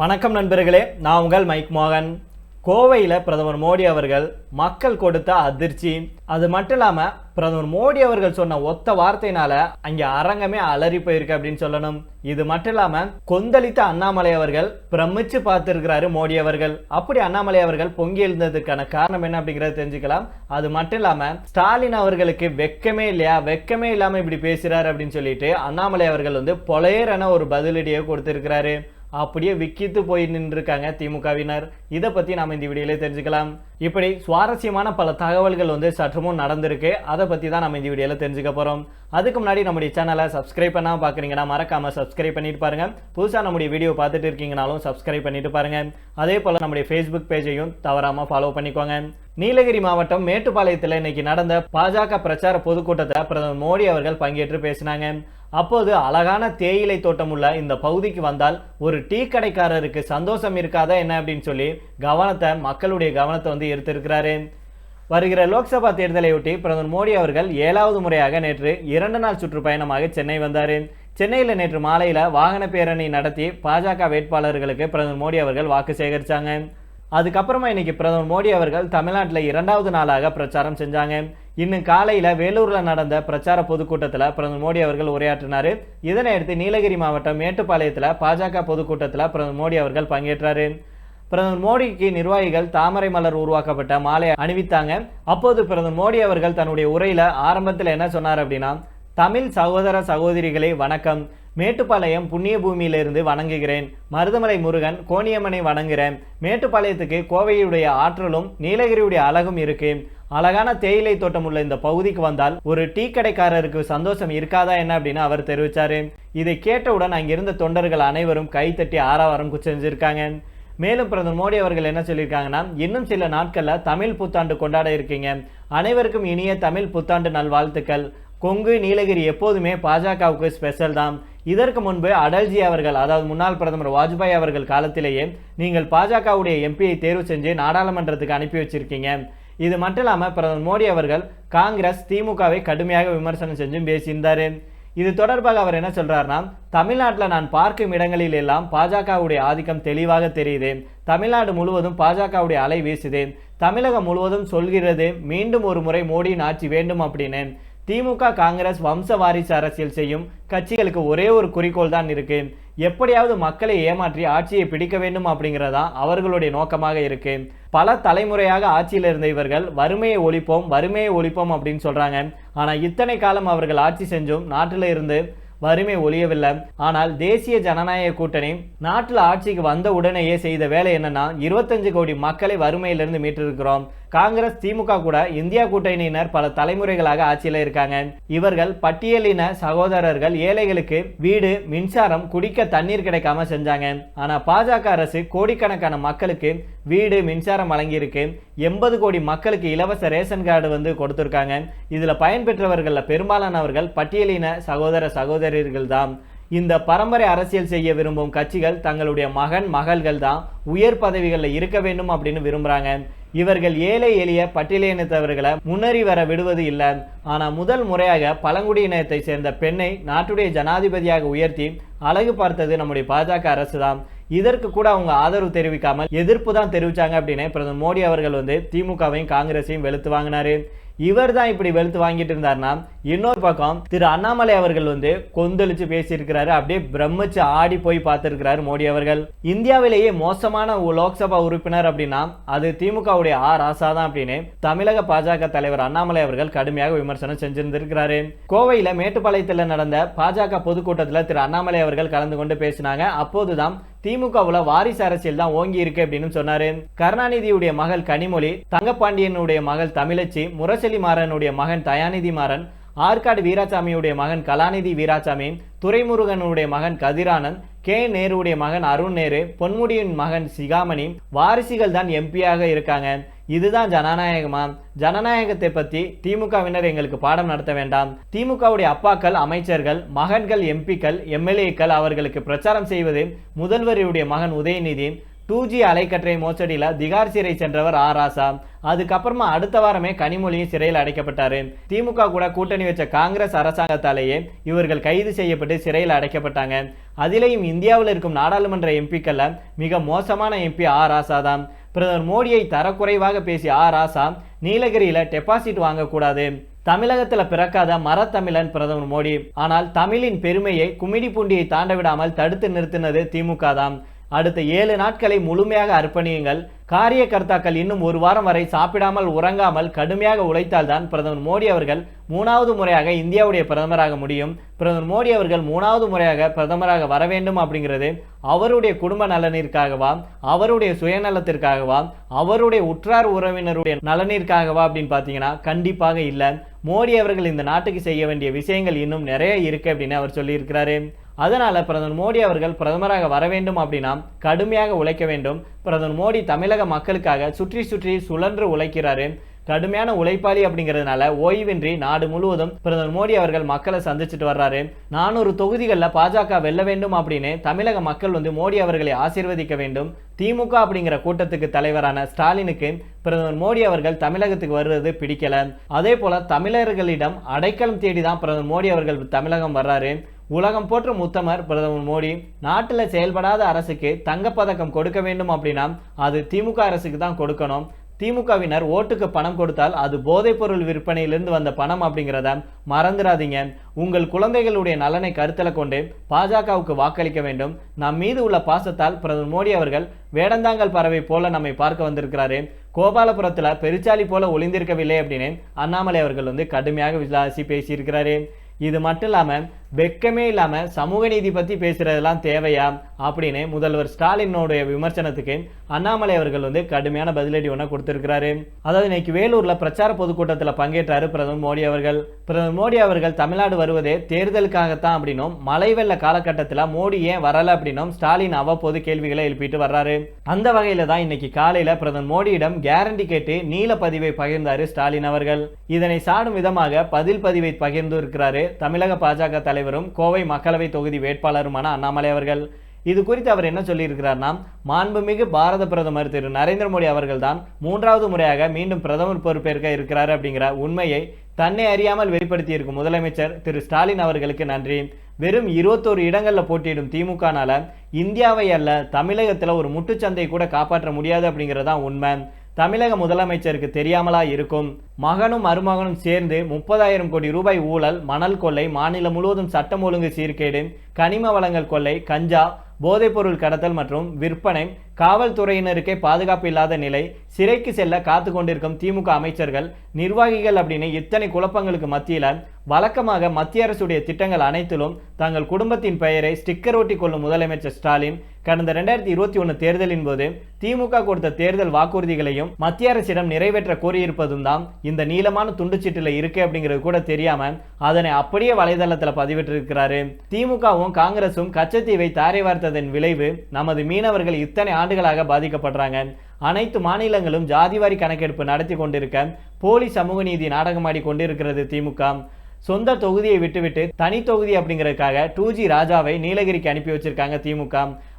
வணக்கம் நண்பர்களே நான் உங்கள் மைக் மோகன். கோவையில் பிரதமர் மோடி அவர்கள் மக்கள் கொடுத்த அதிர்ச்சி. அது மட்டும் இல்லாமல் பிரதமர் மோடி அவர்கள் சொன்ன ஒத்த வார்த்தையினால அங்கே அரங்கமே அலறி போயிருக்கு அப்படின்னு சொல்லணும். இது மட்டும் இல்லாமல் கொந்தளித்த அண்ணாமலை அவர்கள் பிரமிச்சு பார்த்துருக்கிறாரு மோடி அவர்கள். அப்படி அண்ணாமலை அவர்கள் பொங்கி எழுந்ததுக்கான காரணம் என்ன அப்படிங்கிறத தெரிஞ்சுக்கலாம். அது மட்டும் இல்லாமல் ஸ்டாலின் அவர்களுக்கு வெக்கமே இல்லையா? வெக்கமே இல்லாமல் இப்படி பேசுகிறார் அப்படின்னு சொல்லிட்டு அண்ணாமலை அவர்கள் வந்து பொலையரான ஒரு பதிலடியை கொடுத்துருக்கிறாரு. அப்படியே விக்கித்து போய் நின்றுருக்காங்க திமுகவினர். இதை பற்றி நாம் இந்த வீடியோவில் தெரிஞ்சுக்கலாம். இப்படி சுவாரஸ்யமான பல தகவல்கள் வந்து சற்றுமும் நடந்திருக்கு. அதை பற்றி தான் நம்ம இந்த வீடியோவில் தெரிஞ்சுக்க போகிறோம் அதுக்கு முன்னாடி நம்முடைய சேனலை சப்ஸ்கிரைப் பண்ணால் பார்க்குறீங்கன்னா மறக்காமல் சப்ஸ்கிரைப் பண்ணிட்டு பாருங்கள் புதுசாக நம்முடைய வீடியோ பார்த்துட்டு இருக்கீங்கனாலும் சப்ஸ்கிரைப் பண்ணிட்டு பாருங்கள் அதே போல் நம்முடைய ஃபேஸ்புக் பேஜையும் தவறாமல் ஃபாலோ பண்ணிக்கோங்க. நீலகிரி மாவட்டம் மேட்டுப்பாளையத்தில் இன்னைக்கு நடந்த பாஜக பிரச்சார பொதுக்கூட்டத்தை பிரதமர் மோடி அவர்கள் பங்கேற்று பேசினாங்க. அப்போது அழகான தேயிலை தோட்டம் உள்ள இந்த பகுதிக்கு வந்தால் ஒரு டீ கடைக்காரருக்கு சந்தோஷம் இருக்காதா என்ன அப்படின்னு சொல்லி கவனத்தை மக்களுடைய கவனத்தை வந்து ஈர்த்திருக்கிறாரு. வருகிற லோக்சபா தேர்தலையொட்டி பிரதமர் மோடி அவர்கள் ஏழாவது முறையாக நேற்று இரண்டு நாள் சுற்றுப்பயணமாக சென்னை வந்தார். சென்னையில் நேற்று மாலையில் வாகன பேரணி நடத்தி பாஜக வேட்பாளர்களுக்கு பிரதமர் மோடி அவர்கள் வாக்கு சேகரித்தாங்க அதுக்கப்புறமா இன்னைக்கு பிரதமர் மோடி அவர்கள் தமிழ்நாட்டில் இரண்டாவது நாளாக பிரச்சாரம் செஞ்சாங்க. இன்னும் காலையில் வேலூரில் நடந்த பிரச்சார பொதுக்கூட்டத்தில் பிரதமர் மோடி அவர்கள் உரையாற்றினார். இதனையடுத்து நீலகிரி மாவட்டம் மேட்டுப்பாளையத்தில் பாஜக பொதுக்கூட்டத்தில் பிரதமர் மோடி அவர்கள் பங்கேற்றாரு. பிரதமர் மோடிக்கு நிர்வாகிகள் தாமரை மலர் உருவாக்கப்பட்ட மாலை அணிவித்தாங்க. அப்போது பிரதமர் மோடி அவர்கள் தன்னுடைய உரையில ஆரம்பத்தில் என்ன சொன்னார் அப்படின்னா தமிழ் சகோதர சகோதரிகளே வணக்கம். மேட்டுப்பாளையம் புண்ணிய பூமியிலிருந்து வணங்குகிறேன். மருதமலை முருகன் கோணியம்மனை வணங்குகிறேன் மேட்டுப்பாளையத்துக்கு கோவையுடைய ஆற்றலும் நீலகிரியுடைய அழகும் இருக்குது அழகான தேயிலை தோட்டம் உள்ள இந்த பகுதிக்கு வந்தால் ஒரு டீ கடைக்காரருக்கு சந்தோஷம் இருக்காதா என்ன அப்படின்னு அவர் தெரிவித்தார் இதை கேட்டவுடன் அங்கிருந்த தொண்டர்கள் அனைவரும் கைத்தட்டி ஆறாவாரம் குச்செஞ்சிருக்காங்க மேலும் பிரதமர் மோடி அவர்கள் என்ன சொல்லியிருக்காங்கன்னா இன்னும் சில நாட்களில் தமிழ் புத்தாண்டு கொண்டாட இருக்கீங்க. அனைவருக்கும் இனிய தமிழ் புத்தாண்டு நல்வாழ்த்துக்கள். கொங்கு நீலகிரி எப்போதுமே பாஜகவுக்கு ஸ்பெஷல் தான். இதற்கு முன்பு அடல்ஜி அவர்கள் அதாவது முன்னாள் பிரதமர் வாஜ்பாய் அவர்கள் காலத்திலேயே நீங்கள் பாஜகவுடைய எம்பியை தேர்வு செஞ்சு நாடாளுமன்றத்துக்கு அனுப்பி வச்சிருக்கீங்க. இது மட்டும் இல்லாமல் பிரதமர் மோடி அவர்கள் காங்கிரஸ் திமுகவை கடுமையாக விமர்சனம் செஞ்சும் பேசியிருந்தார். இது தொடர்பாக அவர் என்ன சொல்றாருன்னா தமிழ்நாட்டில் நான் பார்க்கும் இடங்களில் எல்லாம் பாஜகவுடைய ஆதிக்கம் தெளிவாக தெரியுது. தமிழ்நாடு முழுவதும் பாஜகவுடைய அலை வீசுது. தமிழகம் முழுவதும் சொல்கிறது மீண்டும் ஒரு முறை மோடியின் ஆட்சி வேண்டும் அப்படின்னு. திமுக காங்கிரஸ் வம்ச வாரிசு அரசியல் செய்யும் கட்சிகளுக்கு ஒரே ஒரு குறிக்கோள் தான் இருக்கு. எப்படியாவது மக்களை ஏமாற்றி ஆட்சியை பிடிக்க வேண்டும் அப்படிங்கிறதா அவர்களுடைய நோக்கமாக இருக்கு. பல தலைமுறையாக ஆட்சியில் இருந்த இவர்கள் வறுமையை ஒழிப்போம் வறுமையை ஒழிப்போம் அப்படின்னு சொல்றாங்க. ஆனா இத்தனை காலம் அவர்கள் ஆட்சி செஞ்சும் நாட்டில் இருந்து வறுமை ஒழியவில்லை. ஆனால் தேசிய ஜனநாயக கூட்டணி நாட்டில் ஆட்சிக்கு வந்த உடனேயே செய்த வேலை என்னன்னா இருபத்தஞ்சு கோடி மக்களை வறுமையிலிருந்து மீட்டிருக்கிறோம். காங்கிரஸ் திமுக கூட இந்தியா கூட்டணியினர் பல தலைமுறைகளாக ஆட்சியில் இருக்காங்க. இவர்கள் பட்டியலின சகோதரர்கள் ஏழைகளுக்கு வீடு மின்சாரம் குடிக்க தண்ணீர் கிடைக்காம செஞ்சாங்க. ஆனா பாஜக அரசு கோடிக்கணக்கான மக்களுக்கு வீடு மின்சாரம் வழங்கியிருக்கு. எண்பது கோடி மக்களுக்கு இலவச ரேஷன் கார்டு வந்து கொடுத்துருக்காங்க. இதுல பயன்பெற்றவர்கள் பெரும்பாலானவர்கள் பட்டியலின சகோதர சகோதரி சகோதரர்கள் தான் இந்த பரம்பரை அரசியல் செய்ய விரும்பும் கட்சிகள் தங்களுடைய மகன் மகள்கள் தான் உயர் பதவிகளில் இருக்க வேண்டும் அப்படின்னு விரும்புகிறாங்க இவர்கள் ஏழை எளிய பட்டியலினத்தவர்களை முன்னேறி வர விடுவது இல்லை. ஆனால் முதல் முறையாக பழங்குடி இனத்தை சேர்ந்த பெண்ணை நாட்டுடைய ஜனாதிபதியாக உயர்த்தி அழகு பார்த்தது நம்முடைய பாஜக அரசு தான் இதற்கு கூட அவங்க ஆதரவு தெரிவிக்காமல் எதிர்ப்பு தான் தெரிவித்தாங்க அப்படின்னு பிரதமர் மோடி அவர்கள் வந்து திமுகவையும் காங்கிரஸையும் வெளுத்து வாங்கினாரு. இவர் தான் இப்படி வெளுத்து வாங்கிட்டு இருந்தாருன்னா இன்னொரு பக்கம் திரு அண்ணாமலை அவர்கள் வந்து கொந்தளிச்சு பேசியிருக்கிறாரு அப்படியே பிரமிச்சு ஆடி போய் பார்த்திருக்கிறாரு மோடி அவர்கள். இந்தியாவிலேயே மோசமான லோக்சபா உறுப்பினர் அப்படின்னா அது திமுகவுடைய ஆ ராசா தான் அப்படின்னு தமிழக பாஜக தலைவர் அண்ணாமலை அவர்கள் கடுமையாக விமர்சனம் செஞ்சிருந்திருக்கிறாரு. கோவையில் மேட்டுப்பாளையத்தில் நடந்த பாஜக பொதுக்கூட்டத்தில் திரு அண்ணாமலை அவர்கள் கலந்து கொண்டு பேசினாங்க. அப்போதுதான் திமுகவுல வாரிசு அரசியல் தான் ஓங்கி இருக்கு அப்படின்னு சொன்னாரு. கருணாநிதியுடைய மகள் கனிமொழி தங்கப்பாண்டியனுடைய மகள் தமிழச்சி முரசொலி மாறனுடைய மகன் தயாநிதி மாறன் ஆற்காடு வீராசாமியுடைய மகன் கலாநிதி வீராசாமி துரைமுருகனுடைய மகன் கதிரானந்த் கே. நேருடைய மகன் அருண் நேரு பொன்முடியின் மகன் சிகாமணி வாரிசுகள் தான் எம்பியாக இருக்காங்க. இதுதான் ஜனநாயகமா ஜனநாயகத்தை பத்தி திமுகவினர் எங்களுக்கு பாடம் நடத்த வேண்டாம். திமுகவுடைய அப்பாக்கள் அமைச்சர்கள் மகன்கள் எம்பிக்கள் எம்எல்ஏக்கள் அவர்களுக்கு பிரச்சாரம் செய்வது முதல்வருடைய மகன் உதயநிதி டூ ஜி அலைக்கற்றை மோசடியில் திகார் சிறை சென்றவர் ஆர் ராசா. அதுக்கப்புறமா அடுத்த வாரமே கனிமொழியும் சிறையில் அடைக்கப்பட்டாரு. திமுக கூட கூட்டணி வச்ச காங்கிரஸ் அரசாங்கத்தாலேயே இவர்கள் கைது செய்யப்பட்டு சிறையில் அடைக்கப்பட்டாங்க. அதிலேயும் இந்தியாவில் இருக்கும் நாடாளுமன்ற எம்பிக்கள்ல மிக மோசமான எம்பி ஆர் ராசா தான் பிரதமர் மோடியை தரக்குறைவாக பேசிய ஆ ராசா நீலகிரியில டெபாசிட் வாங்கக்கூடாது. தமிழகத்தில் பிறக்காத மரத்தமிழன் பிரதமர் மோடி. ஆனால் தமிழின் பெருமையை குமிடி பூண்டியை தாண்ட விடாமல் தடுத்து நிறுத்தினது திமுக தான். அடுத்த ஏழு நாட்களை முழுமையாக அர்ப்பணியுங்கள். காரியகர்த்தாக்கள் இன்னும் ஒரு வாரம் வரை சாப்பிடாமல் உறங்காமல் கடுமையாக உழைத்தால்தான் பிரதமர் மோடி அவர்கள் மூணாவது முறையாக இந்தியாவுடைய பிரதமராக முடியும். பிரதமர் மோடி அவர்கள் மூணாவது முறையாக பிரதமராக வர வேண்டும் அப்படிங்கிறது அவருடைய குடும்ப நலனிற்காகவா அவருடைய சுயநலத்திற்காகவா அவருடைய உற்றார் உறவினருடைய நலனிற்காகவா அப்படின்னு பார்த்தீங்கன்னா கண்டிப்பாக இல்லை. மோடி அவர்கள் இந்த நாட்டுக்கு செய்ய வேண்டிய விஷயங்கள் இன்னும் நிறைய இருக்கு அப்படின்னு அவர் சொல்லியிருக்கிறாரு. அதனால் பிரதமர் மோடி அவர்கள் பிரதமராக வர வேண்டும் அப்படின்னா கடுமையாக உழைக்க வேண்டும். பிரதமர் மோடி தமிழக மக்களுக்காக சுற்றி சுற்றி சுழன்று உழைக்கிறாரு. கடுமையான உழைப்பாளி அப்படிங்கிறதுனால ஓய்வின்றி நாடு முழுவதும் பிரதமர் மோடி அவர்கள் மக்களை சந்திச்சுட்டு வர்றாரு. நானூறு தொகுதிகளில் பாஜக வெல்ல வேண்டும் அப்படின்னு தமிழக மக்கள் வந்து மோடி அவர்களை ஆசீர்வதிக்க வேண்டும். திமுக அப்படிங்கிற கூட்டத்துக்கு தலைவரான ஸ்டாலினுக்கு பிரதமர் மோடி அவர்கள் தமிழகத்துக்கு வருவது பிடிக்கல. அதே போல தமிழர்களிடம் அடைக்கலம் தேடி தான் பிரதமர் மோடி அவர்கள் தமிழகம் வர்றாரு. உலகம் போற்றும் முத்தமர் பிரதமர் மோடி நாட்டில் செயல்படாத அரசுக்கு தங்கப்பதக்கம் கொடுக்க வேண்டும் அப்படின்னா அது திமுக அரசுக்கு தான் கொடுக்கணும். திமுகவினர் ஓட்டுக்கு பணம் கொடுத்தால் அது போதைப்பொருள் விற்பனையிலிருந்து வந்த பணம் அப்படிங்கிறத மறந்துடாதீங்க உங்கள் குழந்தைகளுடைய நலனை கருத்தில் கொண்டு பாஜகவுக்கு வாக்களிக்க வேண்டும். நம் மீது உள்ள பாசத்தால் பிரதமர் மோடி அவர்கள் வேடந்தாங்கல் பறவை போல நம்மை பார்க்க வந்திருக்கிறாரு. கோபாலபுரத்தில் பெருச்சாலி போல ஒளிந்திருக்கவில்லை அப்படின்னு அண்ணாமலை அவர்கள் வந்து கடுமையாக விசாரிச்சு பேசியிருக்கிறாரு. இது மட்டும் இல்லாமல் வெக்கமே இல்லாமல் சமூக நீதி பற்றி பேசுறதெல்லாம் தேவையா அப்படின்னு முதல்வர் ஸ்டாலினோடைய விமர்சனத்துக்கு அண்ணாமலை அவர்கள் வந்து கடுமையான பதிலடி ஒன்று கொடுத்துருக்கிறாரு. அதாவது இன்னைக்கு வேலூரில் பிரச்சார பொதுக்கூட்டத்தில் பங்கேற்றாரு பிரதமர் மோடி அவர்கள். பிரதமர் மோடி அவர்கள் தமிழ்நாடு வருவதே தேர்தலுக்காகத்தான் அப்படின்னும் மழை வெள்ள காலகட்டத்தில் மோடி ஏன் வரல அப்படின்னும் ஸ்டாலின் அவ்வப்போது கேள்விகளை எழுப்பிட்டு வர்றாரு. அந்த வகையில தான் இன்னைக்கு காலையில் பிரதமர் மோடியிடம் கேரண்டி கேட்டு நீல பதிவை பகிர்ந்தாரு ஸ்டாலின் அவர்கள். இதனை சாடும் விதமாக பதில் பதிவை பகிர்ந்து இருக்கிறாரு தமிழக பாஜக தலைவரும் கோவை மக்களவை தொகுதி வேட்பாளருமான அண்ணாமலை அவர்கள். இது குறித்து அவர் என்ன சொல்லியிருக்கிறார்னா மாண்புமிகு பாரத பிரதமர் திரு. நரேந்திர மோடி அவர்கள்தான் மூன்றாவது முறையாக மீண்டும் பிரதமர் பொறுப்பேற்க இருக்கிறார் அப்படிங்கிற உண்மையை தன்னை அறியாமல் வெளிப்படுத்தியிருக்கும் முதலமைச்சர் திரு. ஸ்டாலின் அவர்களுக்கு நன்றி. வெறும் இருபத்தோரு இடங்களில் போட்டியிடும் திமுகனால இந்தியாவை அல்ல தமிழகத்தில் ஒரு முட்டுச்சந்தை கூட காப்பாற்ற முடியாது அப்படிங்கிறதான் உண்மை. தமிழக முதலமைச்சருக்கு தெரியாமலா இருக்கும். மகனும் மருமகனும் சேர்ந்து முப்பதாயிரம் கோடி ரூபாய் ஊழல் மணல் கொள்ளை மாநிலம் முழுவதும் சட்டம் ஒழுங்கு சீர்கேடு கனிம வளங்கள் கொள்ளை கஞ்சா போதைப்பொருள் கடத்தல் மற்றும் விற்பனை காவல்துறையினருக்கே பாதுகாப்பு இல்லாத நிலை சிறைக்கு செல்ல காத்து கொண்டிருக்கும் திமுக அமைச்சர்கள் நிர்வாகிகள் அப்படின்னு இத்தனை குழப்பங்களுக்கு மத்தியில் வழக்கமாக மத்திய அரசுடைய திட்டங்கள் அனைத்திலும் தங்கள் குடும்பத்தின் பெயரை ஸ்டிக்கர் ஒட்டி கொள்ளும் முதலமைச்சர் ஸ்டாலின் கடந்த ரெண்டாயிரத்தி இருபத்தி ஒன்று தேர்தலின் போது திமுக கொடுத்த தேர்தல் வாக்குறுதிகளையும் மத்திய அரசிடம் நிறைவேற்ற கோரியிருப்பதும் தான் இந்த நீளமான துண்டுச்சீட்டில் இருக்கு அப்படிங்கிறது கூட தெரியாம அதனை அப்படியே வலைதளத்தில் பதிவிட்டிருக்கிறாரு. திமுகவும் காங்கிரசும் கச்சத்தீவை தாரை வார்த்ததன் விளைவு நமது மீனவர்கள் இத்தனை ஆண்டுகளாக பாதிக்கப்படுறாங்க. அனைத்து மாநிலங்களும் ஜாதிவாரி கணக்கெடுப்பு நடத்தி கொண்டிருக்க போலி சமூக நீதி நாடகமாடி கொண்டிருக்கிறது திமுக. சொந்த தொகுதியை விட்டுவிட்டு தனி தொகுதி அப்படிங்கிறதுக்காக டூ ஜி ராஜாவை நீலகிரிக்கு அனுப்பி வச்சிருக்காங்க திமுக.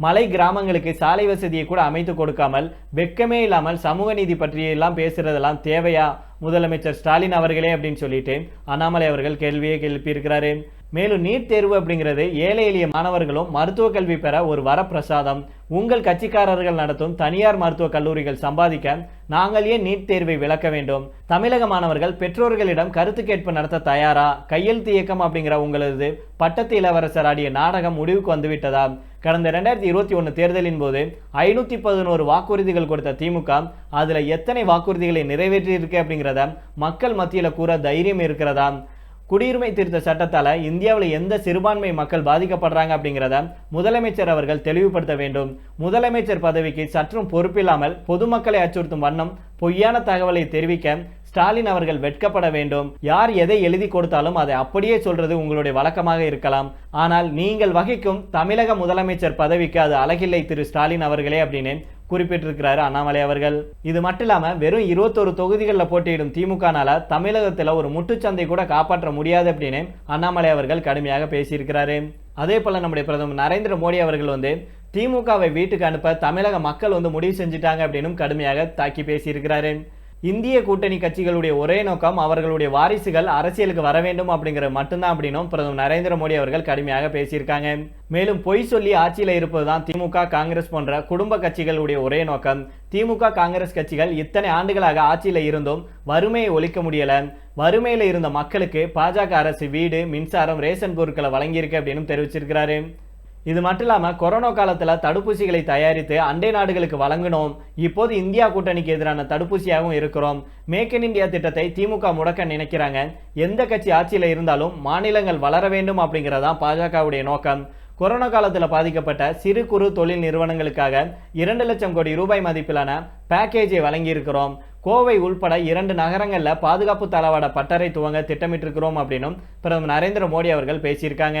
மலை கிராமங்களுக்கு சாலை வசதியை கூட அமைத்து கொடுக்காமல் வெட்கமே இல்லாமல் சமூக நீதி பற்றியெல்லாம் பேசுறதெல்லாம் தேவையா? முதலமைச்சர் ஸ்டாலின் அவர்களே அப்படின்னு சொல்லிட்டு அண்ணாமலை அவர்கள் கேள்வியை எழுப்பியிருக்கிறாரு மேலும் நீட் தேர்வு அப்படிங்கிறது ஏழை எளிய மாணவர்களும் மருத்துவ கல்வி பெற ஒரு வரப்பிரசாதம். உங்கள் கட்சிக்காரர்கள் நடத்தும் தனியார் மருத்துவ கல்லூரிகள் சம்பாதிக்க நாங்கள் ஏன் நீட் தேர்வை விளக்க வேண்டும்? தமிழக மாணவர்கள் பெற்றோர்களிடம் கருத்து கேட்பு நடத்த தயாரா? கையெழுத்து இயக்கம் அப்படிங்கிற உங்களது பட்டத்து இளவரசர் ஆடிய நாடகம் முடிவுக்கு வந்துவிட்டதா? கடந்த ரெண்டாயிரத்தி இருபத்தி ஒன்று தேர்தலின் போது ஐநூற்றி பதினோரு வாக்குறுதிகள் கொடுத்த திமுக அதில் எத்தனை வாக்குறுதிகளை நிறைவேற்றியிருக்கு அப்படிங்கிறத மக்கள் மத்தியில் கூற தைரியம் இருக்கிறதா? குடியுரிமை திருத்த சட்டத்தால் இந்தியாவில் எந்த சிறுபான்மை மக்கள் பாதிக்கப்படுறாங்க அப்படிங்கிறத முதலமைச்சர் அவர்கள் தெளிவுபடுத்த வேண்டும். முதலமைச்சர் பதவிக்கு சற்றும் பொறுப்பில்லாமல் பொதுமக்களை அச்சுறுத்தும் வண்ணம் பொய்யான தகவலை தெரிவிக்க ஸ்டாலின் அவர்கள் வெட்கப்பட வேண்டும். யார் எதை எழுதி கொடுத்தாலும் அதை அப்படியே சொல்றது உங்களுடைய வழக்கமாக இருக்கலாம். ஆனால் நீங்கள் வகிக்கும் தமிழக முதலமைச்சர் பதவிக்கு அது அழகில்லை திரு ஸ்டாலின் அவர்களே அப்படின்னு குறிப்பிட்டிருக்கிறாரு அண்ணாமலை அவர்கள். இது மட்டும் இல்லாமல் வெறும் இருபத்தொரு தொகுதிகளில் போட்டியிடும் திமுகனால தமிழகத்தில் ஒரு முட்டுச்சந்தை கூட காப்பாற்ற முடியாது அப்படின்னு அண்ணாமலை அவர்கள் கடுமையாக பேசியிருக்கிறாரு. அதே போல் நம்முடைய பிரதமர் நரேந்திர மோடி அவர்கள் வந்து திமுகவை வீட்டுக்கு அனுப்ப தமிழக மக்கள் வந்து முடிவு செஞ்சுட்டாங்க அப்படின்னும் கடுமையாக தாக்கி பேசியிருக்கிறாரு. இந்திய கூட்டணி கட்சிகளுடைய ஒரே நோக்கம் அவர்களுடைய வாரிசுகள் அரசியலுக்கு வர வேண்டும் அப்படிங்கிறது மட்டும்தான் அப்படின்னும் பிரதமர் நரேந்திர மோடி அவர்கள் கடுமையாக பேசியிருக்காங்க. மேலும் பொய் சொல்லி ஆட்சியில் இருப்பதுதான் திமுக காங்கிரஸ் போன்ற குடும்ப கட்சிகளுடைய ஒரே நோக்கம். திமுக காங்கிரஸ் கட்சிகள் இத்தனை ஆண்டுகளாக ஆட்சியில் இருந்தும் வறுமையை ஒழிக்க முடியல. வறுமையில் இருந்த மக்களுக்கு பாஜக அரசு வீடு மின்சாரம் ரேஷன் பொருட்களை வழங்கியிருக்கு அப்படின்னு தெரிவிச்சிருக்கிறாரு. இது மட்டும் இல்லாமல் கொரோனா காலத்தில் தடுப்பூசிகளை தயாரித்து அண்டை நாடுகளுக்கு வழங்கினோம். இப்போது இந்தியா கூட்டணிக்கு எதிரான தடுப்பூசியாகவும் இருக்கிறோம். மேக் இன் இந்தியா திட்டத்தை திமுக முடக்க நினைக்கிறாங்க. எந்த கட்சி ஆட்சியில் இருந்தாலும் மாநிலங்கள் வளர வேண்டும் அப்படிங்கிறதான் பாஜகவுடைய நோக்கம். கொரோனா காலத்தில் பாதிக்கப்பட்ட சிறு குறு தொழில் நிறுவனங்களுக்காக இரண்டு லட்சம் கோடி ரூபாய் மதிப்பிலான பேக்கேஜை வழங்கியிருக்கிறோம். கோவை உள்பட இரண்டு நகரங்களில் பாதுகாப்பு தளவாட பட்டறை துவங்க திட்டமிட்டிருக்கிறோம் அப்படின்னும் பிரதமர் நரேந்திர மோடி அவர்கள் பேசியிருக்காங்க.